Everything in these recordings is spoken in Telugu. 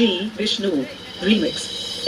G. Vishnu Remix.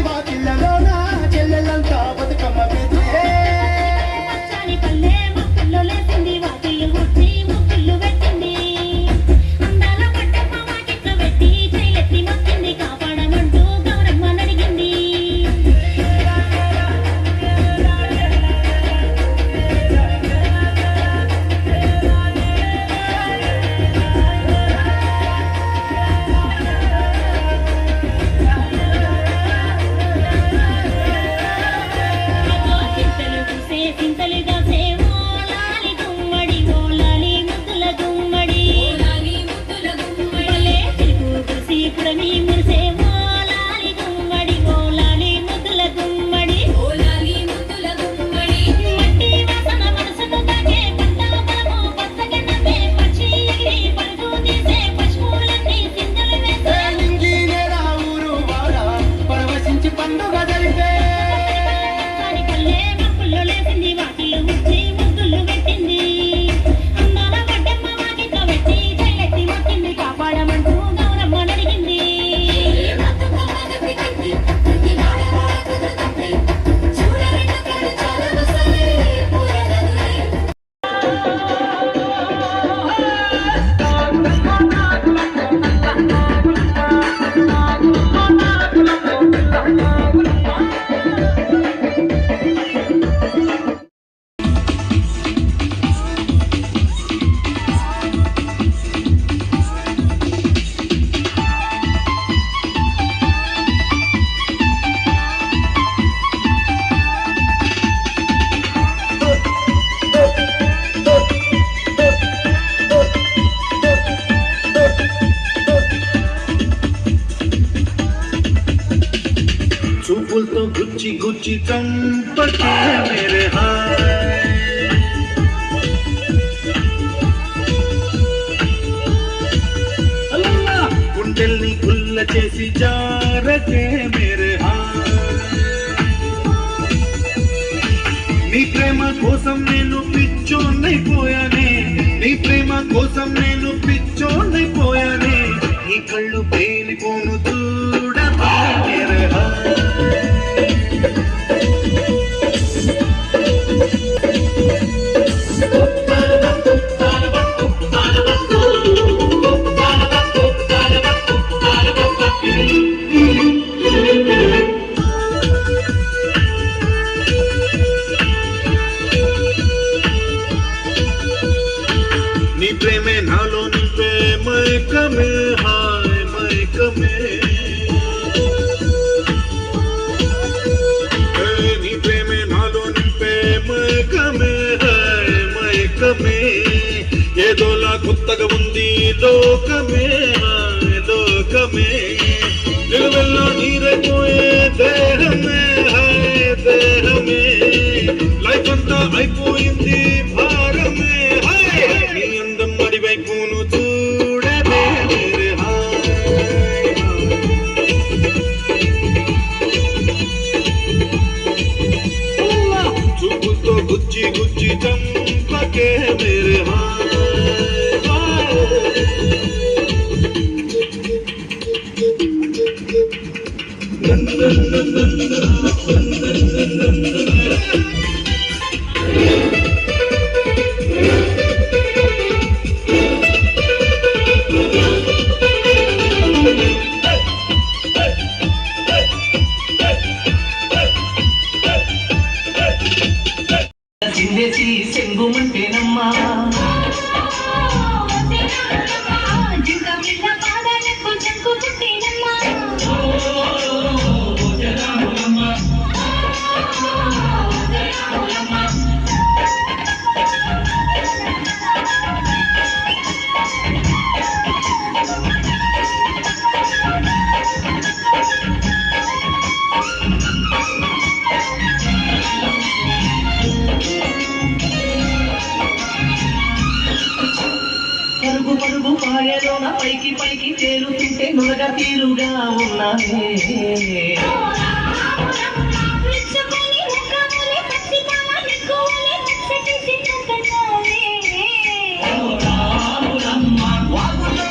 Viva Villa చేసి జారకే మేరే నీ ప్రేమ కోసం నేను పిచ్చోన్నైపోయానే నీ ప్రేమ కోసం నేను పిచ్చోన్నైపోయానే నీ కళ్ళు పేలిపోను లోకమే. ఏదోలా కొత్తగా ఉంది లోకమే హాయ్ లోకమే. నిలువెల్లా నీరైపోయే దేహమే దేహమే. లైఫ్ అంతా అయిపోయింది చిందేసి సెంగుమంటేనమ్మా గుండెలోన పైకి పైకి తేలుతుంటే నులగ తీరుగా ఉన్నానే వాగులో